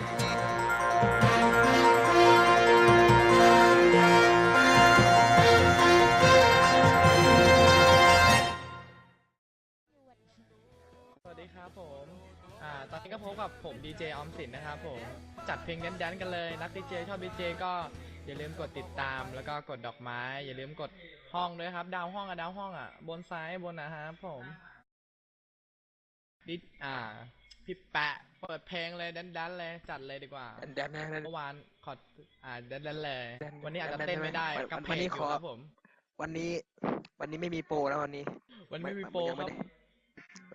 สวัสดีครับผมอ่าตอนนี้ก็พบกับผมดีเจออมสินนะครับผม จัดเพลงแดนๆกันเลยรักดีเจชอบดีเจก็อย่าลืมกดติดตาม แล้วก็กดดอกไม้ อย่าลืมกดห้องด้วยครับ ดาวห้องอะดาวห้องอะบนซ้ายบนนะครับผมดิอ่าพี่แปะ เปิดเพลงเลยแดนๆเลยจัดเลยดีกว่าแดนนะแดนเมื่อวานขออ่าแดนๆเลยแดนวันนี้อาจจะแดนๆเต้นไม่ได้วันกับเพวันลนี้งอขยู่อครับผม วันนี้ วันนี้ไม่มีโปรแล้ววันนี้ วันไม่มีไม่โปรยังคไม่รับได้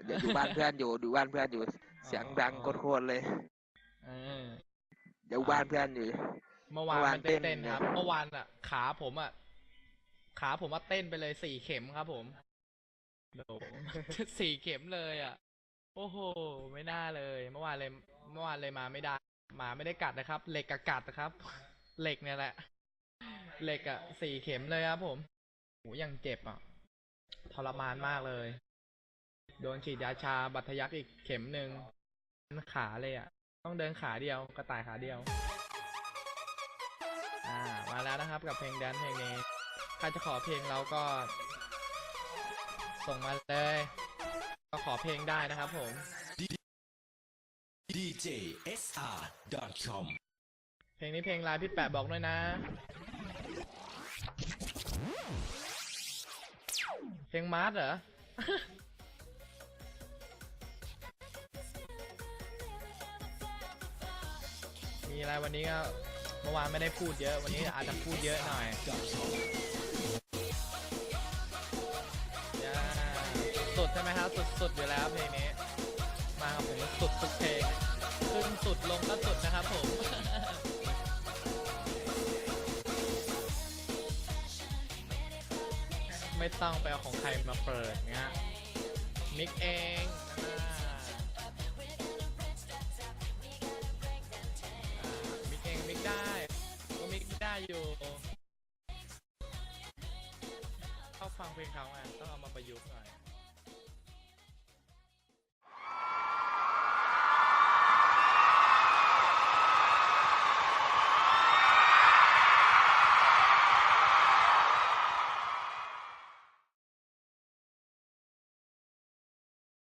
เดี๋ยวอยู่บ้านเพื่อนอยู่ดูบ้านเพื่อนอยู่ เสียงดังโคตรๆเลยเออเดี๋ยวบ้านเพื่อนอยู่ เมื่อวานเมื่อวานมันเต้นเต้เต้นนครับเนี่ยเมื่อวานอะ ขาผมอะ ขาผมว่าเต้นไปเลยสี่เข็มครับผมโอ้โหสี่เข็มเลยอะ โอ้โห ไม่น่าเลย เมื่อวานเลย เมื่อวานเลยมาไม่ได้ มาไม่ได้กัดนะครับ เหล็กกับกัดนะครับ เหล็กเนี่ยแหละ เหล็กอะสี่เข็มเลยครับผมโหยังเจ็บอะ ทรมานมากเลย โดนฉีดยาชาบัตยักอีกเข็มหนึ่งขาเลยอะ ต้องเดินขาเดียว กระต่ายขาเดียว อ่า มาแล้วนะครับ กับเพลงแดนซ์เพลงนี้ ใครจะขอเพลงเราก็ ส่งมาเลย เพลงได้นะครับผม DJSR.com เพลงนี้เพลงลายพี่แปะบอกด้วยนะ เพลงมาร์ทเหรอ มีอะไรวันนี้ก็เมื่อวานไม่ได้พูดเยอะ วันนี้อาจจะพูดเยอะหน่อยย่ ใช่ไหมครับสุดๆอยู่แล้วเพลงนี้ มากับผมสุดทุกเพลงขึ้นสุดลงก็สุดนะครับผมไม่ต้องไปเอาของใครมาเปิดเงี้ยมิกเองมิกเองมิกได้ก็มิกได้อยู่ เข้าฟังเพลงเขาไงต้องเอามาประยุกต์หน่อย